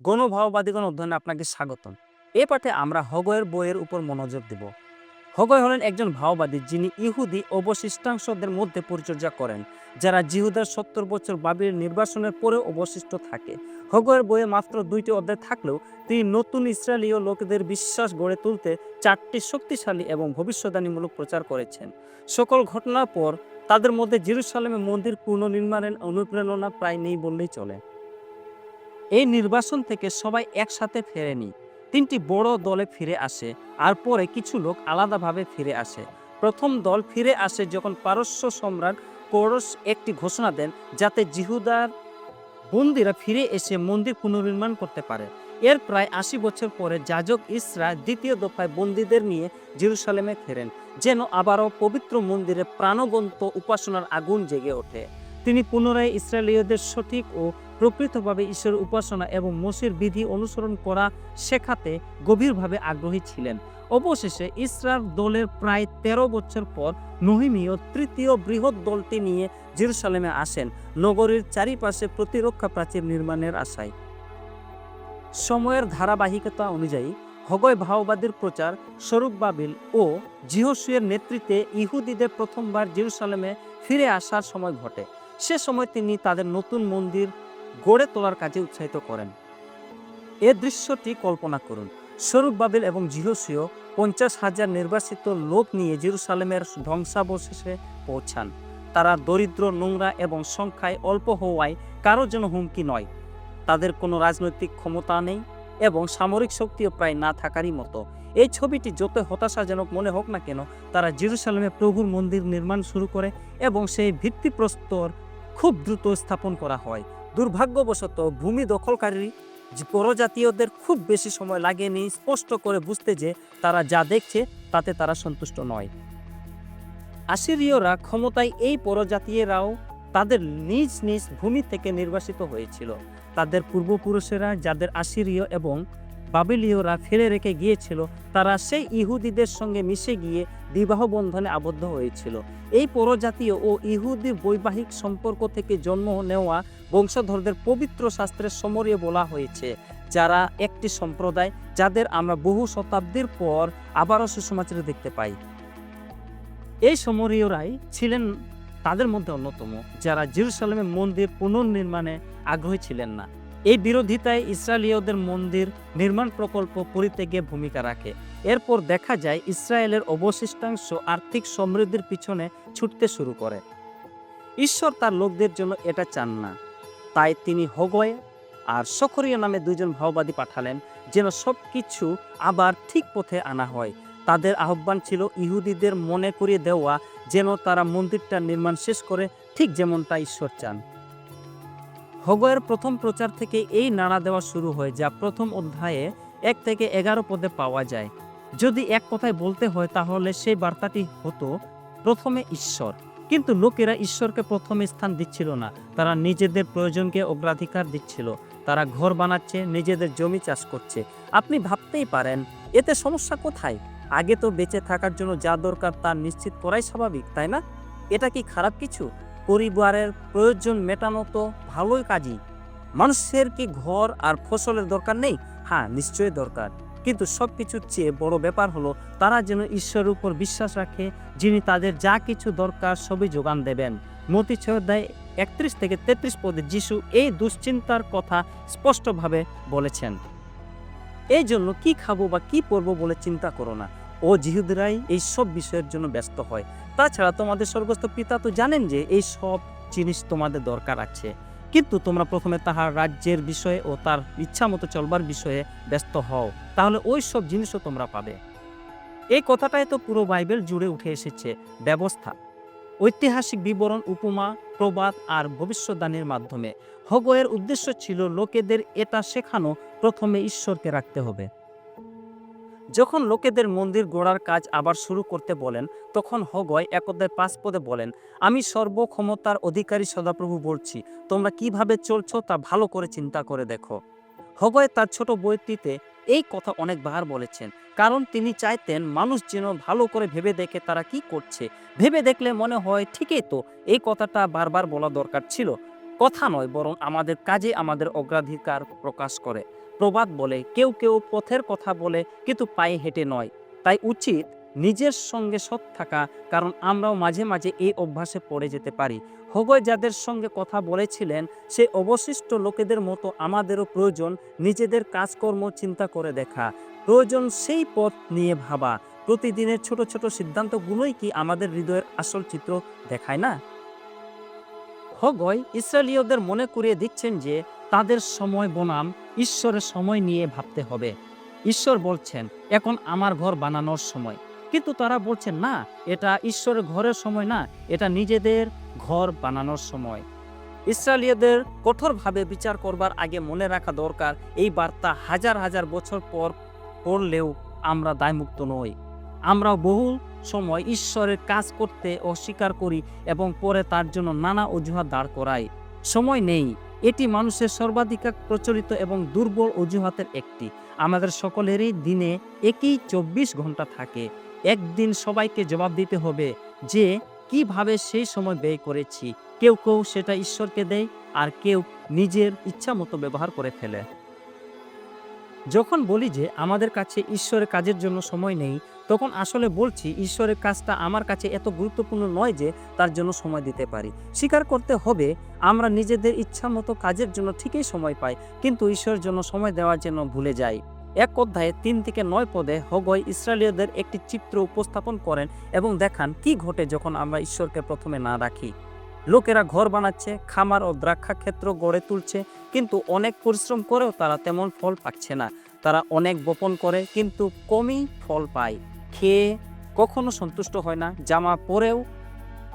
গণভাববাদীগণ অধ্যয়নে আপনাকে স্বাগতম। এ পাঠে আমরা হগয়ের বইয়ের উপর মনোযোগ দেব। হগয় হলেন একজন ভাওবাদী যিনি ইহুদি অবশিষ্টাংশদের মধ্যে পরিচর্যা করেন, যারা জিহুদার সত্তর বছর বাবির নির্বাসনের পরেও অবশিষ্ট থাকে। হগয়ের বইয়ে মাত্র দুইটি অধ্যায় থাকলেও তিনি নতুন ইসরায়েলীয় লোকেদের বিশ্বাস গড়ে তুলতে চারটি শক্তিশালী এবং ভবিষ্যদ্বাণীমূলক প্রচার করেছেন। সকল ঘটনার পর তাদের মধ্যে জেরুসালেমে মন্দির পুনর্নির্মাণের অনুপ্রেরণা প্রায় নেই বললেই চলে। এই নির্বাসন থেকে সবাই একসাথে ফেরেনি। তিনটি বড় দলে ফিরে আসে আর পরে কিছু লোক আলাদাভাবে ফিরে আসে। প্রথম দল ফিরে আসে যখন পারস্য সম্রাট কোরস একটি ঘোষণা দেন যাতে জিহুদার বন্দিরা ফিরে এসে মন্দির পুনর্নির্মাণ করতে পারে। এর প্রায় আশি বছর পরে যাজক ইসরা দ্বিতীয় দফায় বন্দীদের নিয়ে জেরুসালেমে ফেরেন, যেন আবারও পবিত্র মন্দিরে প্রাণবন্ত উপাসনার আগুন জেগে ওঠে। তিনি পুনরায় ইসরায়েলীয়দের সঠিক ও প্রকৃতভাবে ঈশ্বর উপাসনা এবং মসির বিধি অনুসরণ করা শেখাতে গভীরভাবে আগ্রহী ছিলেন। অবশেষে ইসরার দলের প্রায় ১৩ বছর পর নহিমীয় তৃতীয় বৃহৎ দলটি নিয়ে জেরুসালেমে আসেন, নগরীর চারিপাশে প্রতিরক্ষা প্রাচীর নির্মাণের আশায়। সময়ের ধারাবাহিকতা অনুযায়ী হগয় ভাওবাদীর প্রচার, স্বরূপ বাবিল ও জিহসুয়ের নেতৃত্বে ইহুদিদের প্রথমবার জেরুসালেমে ফিরে আসার সময় ঘটে। সে সময় তিনি তাদের নতুন মন্দির গড়ে তোলার কাজে উৎসাহিত করেন। এ দৃশ্যটি কল্পনা করুন, স্বরূপ বাবিল এবং জিহসিও পঞ্চাশ হাজার নির্বাসিত লোক নিয়ে জেরুসালেমের ধ্বংসাবশেষে পৌঁছান। তারা দরিদ্র, নোংরা এবং সংখ্যায় অল্প হওয়ায় কারোর জন্য হুমকি নয়। তাদের কোনো রাজনৈতিক ক্ষমতা নেই এবং সামরিক শক্তিও প্রায় না থাকারই মতো। এই ছবিটি যত হতাশাজনক মনে হোক না কেন, তারা জেরুসালেমে প্রভুর মন্দির নির্মাণ শুরু করে এবং সেই ভিত্তিপ্রস্তর খুব দ্রুত স্থাপন করা হয়। দুর্ভাগ্যবশত ভূমি দখলকারী পরজাতীয়দের খুব বেশি সময় লাগেনি স্পষ্ট করে বুঝতে যে তারা যা দেখছে তাতে তারা সন্তুষ্ট নয়। আসিরীয়রা ক্ষমতায় এই পরজাতীয়রাও তাদের নিজ নিজ ভূমি থেকে নির্বাসিত হয়েছিল। তাদের পূর্বপুরুষেরা, যাদের আসিরীয় এবং বাবিলীয়রা ফেলে রেখে গিয়েছিল, তারা সেই ইহুদিদের সঙ্গে মিশে গিয়ে বিবাহ বন্ধনে আবদ্ধ হয়েছিল। এই পরজাতীয় ও ইহুদি বৈবাহিক সম্পর্ক থেকে জন্ম নেওয়া বংশধরদের পবিত্র শাস্ত্রের সমরিয়ে বলা হয়েছে, যারা একটি সম্প্রদায় যাদের আমরা বহু শতাব্দীর পর আবারও সুসমাচারে দেখতে পাই। এই সমরীয়রাই ছিলেন তাদের মধ্যে অন্যতম, যারা জেরুসালেমে মন্দির পুনর্নির্মাণে আগ্রহী ছিলেন না। এই বিরোধিতায় ইসরায়েলীয়দের মন্দির নির্মাণ প্রকল্প পরিত্যাগে ভূমিকা রাখে। এরপর দেখা যায় ইসরায়েলের অবশিষ্টাংশ আর্থিক সমৃদ্ধির পিছনে ছুটতে শুরু করে। ঈশ্বর তার লোকদের জন্য এটা চান না। তাই তিনি হগয় আর সখরীয় নামে দুজন ভাওবাদী পাঠালেন, যেন সব কিছু আবার ঠিক পথে আনা হয়। তাদের আহ্বান ছিল ইহুদিদের মনে করিয়ে দেওয়া, যেন তারা মন্দিরটা নির্মাণ শেষ করে ঠিক যেমনটা ঈশ্বর চান। হগয়ের প্রথম প্রচার থেকে এই নাড়া দেওয়া শুরু হয়, যা প্রথম অধ্যায়ে এক থেকে এগারো পদে পাওয়া যায়। যদি এক কথায় বলতে হয়, তাহলে সেই বার্তাটি হতো, প্রথমে ঈশ্বর। কিন্তু লোকেরা ঈশ্বরকে প্রথমে স্থান দিচ্ছিল না। তারা নিজেদের প্রয়োজনকে অগ্রাধিকার দিচ্ছিল। তারা ঘর বানাচ্ছে, নিজেদের জমি চাষ করছে। আপনি ভাবতেই পারেন, এতে সমস্যা কোথায়? আগে তো বেঁচে থাকার জন্য যা দরকার তা নিশ্চিত করাই স্বাভাবিক, তাই না? এটা কি খারাপ কিছু? পরিবারের প্রয়োজন মেটানো তো ভালোই কাজই। মানুষের কি ঘর আর ফসলের দরকার নেই? হ্যাঁ নিশ্চয়ই দরকার। কিন্তু সব কিছুর চেয়ে বড় ব্যাপার হলো, তারা যেন ঈশ্বরের উপর বিশ্বাস রাখে, যিনি তাদের যা কিছু দরকার সবই যোগান দেবেন। মতি ছয়োধ্যায় একত্রিশ থেকে তেত্রিশ পদে যিশু এই দুশ্চিন্তার কথা স্পষ্টভাবে বলেছেন। এই জন্য কি খাব বা কি পরবো বলে চিন্তা করো না। ও জিহুদরাই এই সব বিষয়ের জন্য ব্যস্ত হয়। তাছাড়া তোমাদের স্বর্গস্থ পিতা তো জানেন যে এই সব জিনিস তোমাদের দরকার আছে। কিন্তু তোমরা প্রথমে তাহার রাজ্যের বিষয়ে ও তার ইচ্ছা মতো চলবার বিষয়ে ব্যস্ত হও, তাহলে ওই সব জিনিসও তোমরা পাবে। এই কথাটাই তো পুরো বাইবেল জুড়ে উঠে এসেছে, ব্যবস্থা। ঐতিহাসিক বিবরণ, উপমা, প্রবাদ আর ভবিষ্যদ্বাণীর মাধ্যমে। হগয়ের উদ্দেশ্য ছিল লোকেদের এটা শেখানো, প্রথমে ঈশ্বরকে রাখতে হবে। যখন লোকেদের মন্দির গড়ার কাজ আবার শুরু করতে বলেন, তখন হগয় একদায় পাঁচ পদে বলেন, আমি সর্বক্ষমতার অধিকারী সদাপ্রভু বলছি, তোমরা কীভাবে চলছ তা ভালো করে চিন্তা করে দেখো। হগয় তার ছোট বইটিতে এই কথা অনেকবার বলেছেন, কারণ তিনি চাইতেন মানুষ যেন ভালো করে ভেবে দেখে তারা কি করছে। ভেবে দেখলে মনে হয় ঠিকই তো, এই কথাটা বারবার বলা দরকার ছিল। কথা নয়, বরং আমাদের কাজে আমাদের অগ্রাধিকার প্রকাশ করে। প্রবাদ বলে, কেউ কেউ পথের কথা বলে, কিন্তু পায়ে হেঁটে নয়। তাই উচিত নিজের সঙ্গে সৎ থাকা, কারণ আমরাও মাঝে মাঝে এই অভ্যাসে পড়ে যেতে পারি। হগয় যাদের সঙ্গে কথা বলেছিলেন, সে অবশিষ্ট লোকেদের মতো আমাদেরও প্রয়োজন নিজেদের কাজকর্ম চিন্তা করে দেখা। প্রয়োজন সেই পথ নিয়ে ভাবা। প্রতিদিনের ছোট ছোট সিদ্ধান্তগুলোই কি আমাদের হৃদয়ের আসল চিত্র দেখায় না? হগয় ইসরায়েলীয়দের মনে করিয়ে দিচ্ছেন যে তাদের সময় বনাম, ঈশ্বরের সময় নিয়ে ভাবতে হবে। ঈশ্বর বলছেন, এখন আমার ঘর বানানোর সময়। কিন্তু তারা বলছেন, না, এটা ঈশ্বরের ঘরের সময় না, এটা নিজেদের ঘর বানানোর সময়। ইসরায়েলীয়দের কঠোরভাবে বিচার করবার আগে মনে রাখা দরকার, এই বার্তা হাজার হাজার বছর পর পড়লেও আমরা দায়মুক্ত নই। আমরা বহু সময় ঈশ্বরের কাজ করতে অস্বীকার করি এবং পরে তার জন্য নানা অজুহাত দাঁড় করাই। সময় নেই। এটি মানুষের সর্বাধিক প্রচলিত এবং দুর্বল অজুহাতের একটি। আমাদের সকলেরই দিনে একই চব্বিশ ঘণ্টা থাকে। একদিন সবাইকে জবাব দিতে হবে যে, কীভাবে সেই সময় ব্যয় করেছি? কেউ কেউ সেটা ঈশ্বরকে দেয় আর কেউ নিজের ইচ্ছা মতো ব্যবহার করে ফেলে। যখন বলি যে আমাদের কাছে ঈশ্বরের কাজের জন্য সময় নেই, তখন আসলে বলছি ঈশ্বরের কাজটা আমার কাছে এত গুরুত্বপূর্ণ নয় যে তার জন্য সময় দিতে পারি। স্বীকার করতে হবে আমরা নিজেদের ইচ্ছা মতো কাজের জন্য ঠিকই সময় পাই, কিন্তু ঈশ্বরের জন্য সময় দেওয়ার জন্য ভুলে যাই। এক অধ্যায়ে তিন থেকে নয় পদে হগয় ইসরায়েলীয়দের একটি চিত্র উপস্থাপন করেন এবং দেখান কি ঘটে যখন আমরা ঈশ্বরকে প্রথমে না রাখি। লোকেরা ঘর বানাচ্ছে, খামার ও দ্রাক্ষা ক্ষেত্র গড়ে তুলছে, কিন্তু অনেক পরিশ্রম করেও তারা তেমন ফল পাচ্ছে না। তারা অনেক বপন করে, কিন্তু কমই ফল পায়। খেয়ে কখনো সন্তুষ্ট হয় না, জামা পরেও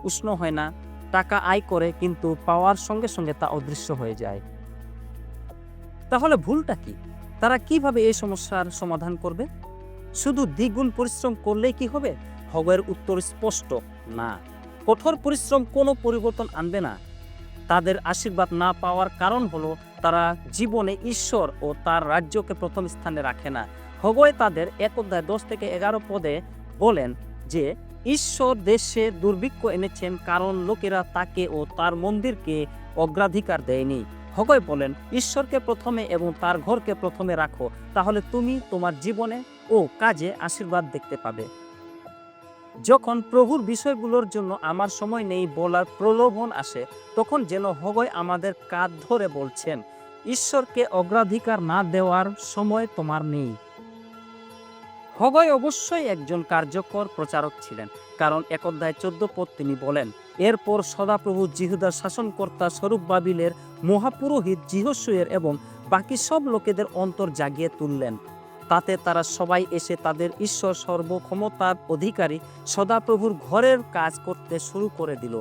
উষ্ণ হয় না, টাকা আয় করে, কিন্তু পাওয়ার সঙ্গে সঙ্গে তা অদৃশ্য হয়ে যায়। তাহলে ভুলটা কি? তারা কীভাবে এই সমস্যার সমাধান করবে? শুধু দ্বিগুণ পরিশ্রম করলেই কি হবে? হগের উত্তর স্পষ্ট, না। কঠোর পরিশ্রম কোনো পরিবর্তন আনবে না। তাদের আশীর্বাদ না পাওয়ার কারণ হলো তারা জীবনে ঈশ্বর ও তার রাজ্যকে প্রথম স্থানে রাখে না। হগয় তাদের এক অধ্যায় দশ থেকে এগারো পদে বলেন যে, ঈশ্বর দেশে দুর্ভিক্ষ এনেছেন কারণ লোকেরা তাকে ও তার মন্দিরকে অগ্রাধিকার দেয়নি। হগয় বলেন, ঈশ্বরকে প্রথমে এবং তার ঘরকে প্রথমে রাখো, তাহলে তুমি তোমার জীবনে ও কাজে আশীর্বাদ দেখতে পাবে। যখন প্রভুর বিষয়গুলোর জন্য আমার সময় নেই বলার প্রলোভন আসে, তখন যেন হগয় আমাদের কাঁধ ধরে বলছেন, ঈশ্বরকে অগ্রাধিকার না দেওয়ার সময় তোমার নেই। হগয় অবশ্যই একজন কার্যকর প্রচারক ছিলেন, কারণ এক অধ্যায় চোদ্দ পদ তিনি বলেন, এরপর সদাপ্রভু জিহুদার শাসনকর্তা স্বরূপ বাবিলের মহাপুরোহিত জিহসুয়ের এবং বাকি সব লোকেদের অন্তর জাগিয়ে তুললেন। তাতে তারা সবাই এসে তাদের ঈশ্বর সর্বক্ষমতার অধিকারী সদাপ্রভুর ঘরের কাজ করতে শুরু করে দিল।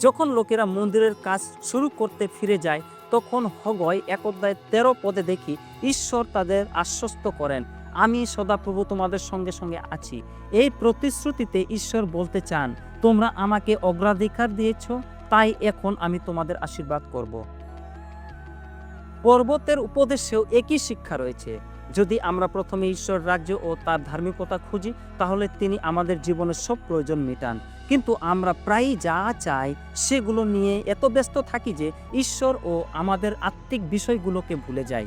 যখন লোকেরা মন্দিরের কাজ শুরু করতে ফিরে যায়, তখন হগয় এক অধ্যায় তেরো পদে দেখি, ঈশ্বর তাদের আশ্বস্ত করেন, আমি সদাপ্রভু তোমাদের সঙ্গে সঙ্গে আছি। এই প্রতিশ্রুতিতে ঈশ্বর বলতে চান, তোমরা আমাকে অগ্রাধিকার দিয়েছ, তাই এখন আমি তোমাদের আশীর্বাদ করব। পর্বতের উপদেশেও একই শিক্ষা রয়েছে। যদি আমরা প্রথমে ঈশ্বর রাজ্য ও তার ধার্মিকতা খুঁজি, তাহলে তিনি আমাদের জীবনের সব প্রয়োজন মেটান। কিন্তু আমরা প্রায়ই যা চাই, সেগুলো নিয়ে এত ব্যস্ত থাকি যে ঈশ্বর ও আমাদের আত্মিক বিষয়গুলোকে ভুলে যাই।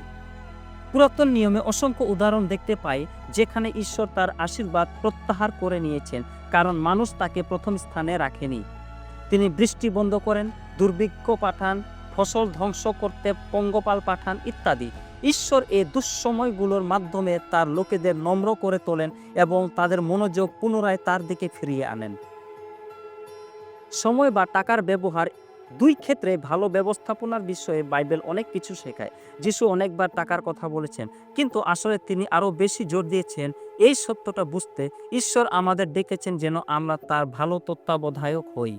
পুরাতন নিয়মে অসংখ্য উদাহরণ দেখতে পাই, যেখানে ঈশ্বর তার আশীর্বাদ প্রত্যাহার করে নিয়েছেন, কারণ মানুষ তাকে প্রথম স্থানে রাখেনি। তিনি বৃষ্টি বন্ধ করেন, দুর্ভিক্ষ পাঠান ফসল ধ্বংস করতে পঙ্গপাল পাঠান ইত্যাদি। ঈশ্বর এই দুঃসময়গুলোর মাধ্যমে তার লোকেদের নম্র করে তোলেন এবং তাদের মনোযোগ পুনরায় তার দিকে ফিরিয়ে আনেন। সময় বা টাকার ব্যবহার দুই ক্ষেত্রে ভালো ব্যবস্থাপনার বিষয়ে বাইবেল অনেক কিছু শেখায়। যিশু অনেকবার টাকার কথা বলেছেন, কিন্তু আসলে তিনি আরও বেশি জোর দিয়েছেন এই সত্যটা বুঝতে, ঈশ্বর আমাদের ডেকেছেন যেন আমরা তার ভালো তত্ত্বাবধায়ক হই।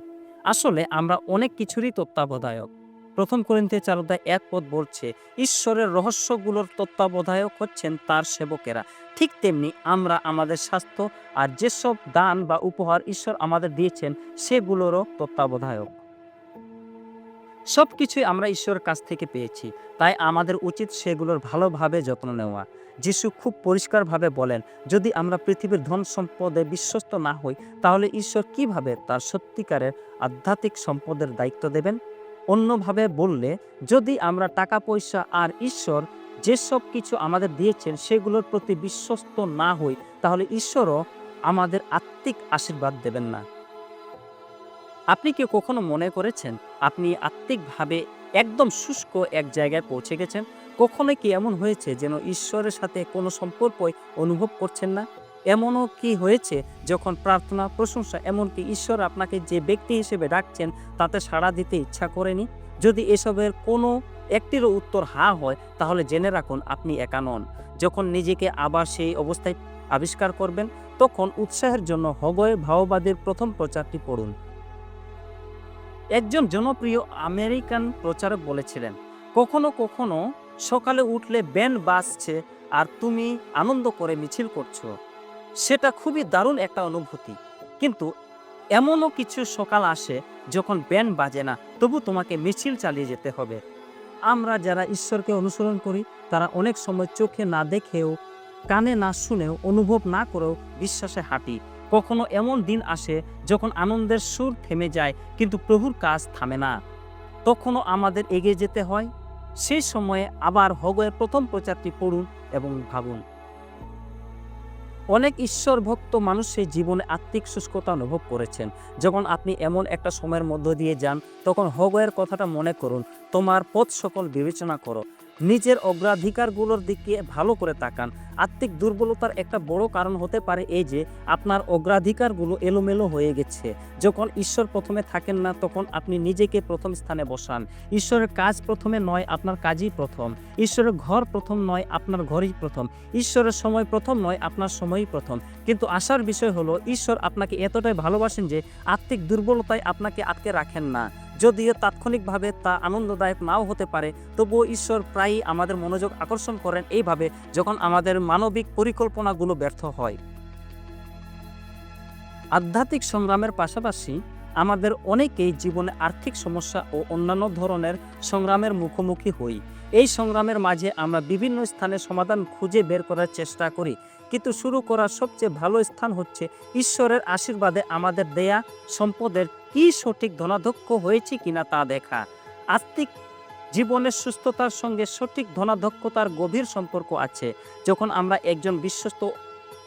আসলে আমরা অনেক কিছুরই তত্ত্বাবধায়ক। প্রথম করিন্থে চারুদায় এক পদ বলছে, ঈশ্বরের রহস্যগুলোর তত্ত্বাবধায়ক হচ্ছেন তার সেবকেরা। ঠিক তেমনি আমরা আমাদের স্বাস্থ্য আর যেসব দান বা উপহার ঈশ্বর আমাদের দিয়েছেন, সেগুলোরও তত্ত্বাবধায়ক। সব কিছুই আমরা ঈশ্বরের কাছ থেকে পেয়েছি। তাই আমাদের উচিত সেগুলোর ভালোভাবে যত্ন নেওয়া। যিশু খুব পরিষ্কারভাবে বলেন, যদি আমরা পৃথিবীর ধন সম্পদে বিশ্বস্ত না হই, তাহলে ঈশ্বর কীভাবে তার সত্যিকারের আধ্যাত্মিক সম্পদের দায়িত্ব দেবেন? অন্যভাবে বললে, যদি আমরা টাকা, পয়সা আর ঈশ্বর যেসব কিছু আমাদের দিয়েছেন সেগুলোর প্রতি বিশ্বস্ত না হই, তাহলে ঈশ্বরও আমাদের আত্মিক আশীর্বাদ দেবেন না। আপনি কি কখনো মনে করেছেন, আপনি আত্মিকভাবে একদম শুষ্ক এক জায়গায় পৌঁছে গেছেন? কখনো কি এমন হয়েছে যেন ঈশ্বরের সাথে কোনো সম্পর্কই অনুভব করছেন না? এমনও কি হয়েছে যখন প্রার্থনা, প্রশংসা, এমনকি ঈশ্বর আপনাকে যে ব্যক্তি হিসেবে ডাকছেন তাতে সাড়া দিতে ইচ্ছা করেনি? যদি এসবের কোনো একটিরও উত্তর হা হয়, তাহলে জেনে রাখুন আপনি একা নন। যখন নিজেকে আবার সেই অবস্থায় আবিষ্কার করবেন, তখন উৎসাহের জন্য হগয় ভাওবাদের প্রথম প্রচারটি পড়ুন। একজন জনপ্রিয় আমেরিকান প্রচারক বলেছিলেন, কখনো কখনো সকালে উঠলে ব্যান্ড বাজছে আর তুমি আনন্দ করে মিছিল করছ। সেটা খুবই দারুণ একটা অনুভূতি। কিন্তু এমনও কিছু সকাল আসে যখন ব্যান্ড বাজে না, তবু তোমাকে মিছিল চালিয়ে যেতে হবে। আমরা যারা ঈশ্বরকে অনুসরণ করি, তারা অনেক সময় চোখে না দেখেও, কানে না শুনেও, অনুভব না করেও বিশ্বাসে হাঁটি। কখনো এমন দিন আসে যখন আনন্দের সুর থেমে যায়, কিন্তু প্রভুর কাজ থামে না। তখনও আমাদের এগিয়ে যেতে হয়। সেই সময়ে আবার হগয়ের প্রথম প্রচারটি পড়ুন এবং ভাবুন। অনেক ঈশ্বর ভক্ত মানুষ সেই জীবনে আত্মিক শুষ্কতা অনুভব করেছেন। যখন আপনি এমন একটা সময়ের মধ্য দিয়ে যান, তখন হগয়ের কথাটা মনে করুন। তোমার পথ সকল বিবেচনা করো। নিজের অগ্রাধিকারগুলোর দিকে ভালো করে তাকান। আত্মিক দুর্বলতার একটা বড় কারণ হতে পারে এই যে, আপনার অগ্রাধিকারগুলো এলোমেলো হয়ে গেছে। যখন ঈশ্বর প্রথমে থাকেন না, তখন আপনি নিজেকে প্রথম স্থানে বসান। ঈশ্বরের কাজ প্রথমে নয়, আপনার কাজই প্রথম। ঈশ্বরের ঘর প্রথম নয়, আপনার ঘরই প্রথম। ঈশ্বরের সময় প্রথম নয়, আপনার সময়ই প্রথম। কিন্তু আসার বিষয় হলো, ঈশ্বর আপনাকে এতটাই ভালোবাসেন যে, আত্মিক দুর্বলতায় আপনাকে আটকে রাখেন না। যদিও তাৎক্ষণিকভাবে তা আনন্দদায়ক নাও হতে পারে, তবুও ঈশ্বর প্রায়ই আমাদের মনোযোগ আকর্ষণ করেন এইভাবে যখন আমাদের মানবিক পরিকল্পনাগুলো ব্যর্থ হয়। আধ্যাত্মিক সংগ্রামের পাশাপাশি আমাদের অনেকেই জীবনে আর্থিক সমস্যা ও অন্যান্য ধরনের সংগ্রামের মুখোমুখি হই। এই সংগ্রামের মাঝে আমরা বিভিন্ন স্থানে সমাধান খুঁজে বের করার চেষ্টা করি, কিন্তু শুরু করার সবচেয়ে ভালো স্থান হচ্ছে ঈশ্বরের আশীর্বাদে আমাদের দেয়া সম্পদের কি সঠিক ধনাধ্যক্ষ হয়েছে কিনা তা দেখা। আত্মিক জীবনের সুস্থতার সঙ্গে সঠিক ধনাধ্যক্ষতার গভীর সম্পর্ক আছে। যখন আমরা একজন বিশ্বস্ত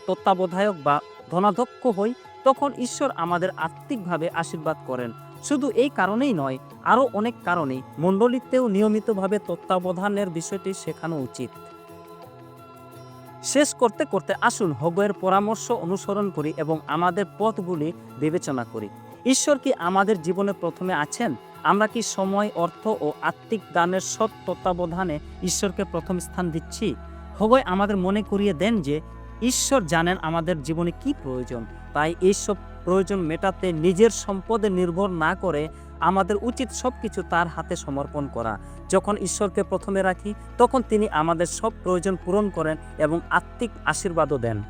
তত্ত্বাবধায়ক বা ধনাধ্যক্ষ হই, তখন ঈশ্বর আমাদের আত্মিকভাবে আশীর্বাদ করেন। শুধু এই কারণেই নয়, আরও অনেক কারণেই। মণ্ডলীতেও নিয়মিতভাবে তত্ত্বাবধানের বিষয়টি শেখানো উচিত। শেষ করতে করতে আসুন হগয়ের পরামর্শ অনুসরণ করি এবং আমাদের পথগুলি বিবেচনা করি। ঈশ্বর কি আমাদের জীবনে প্রথমে আছেন? আমরা কি সময়, অর্থ ও আত্মিক দানের সৎ তত্ত্বাবধানে ঈশ্বরকে প্রথম স্থান দিচ্ছি? হগয় আমাদের মনে করিয়ে দেন যে ঈশ্বর জানেন আমাদের জীবনে কি প্রয়োজন। তাই এইসব প্রয়োজন মেটাতে নিজের সম্পদে নির্ভর না করে আমাদের উচিত সব কিছু তার হাতে সমর্পণ করা। যখন ঈশ্বরকে প্রথমে রাখি, তখন তিনি আমাদের সব প্রয়োজন পূরণ করেন এবং আত্মিক আশীর্বাদও দেন।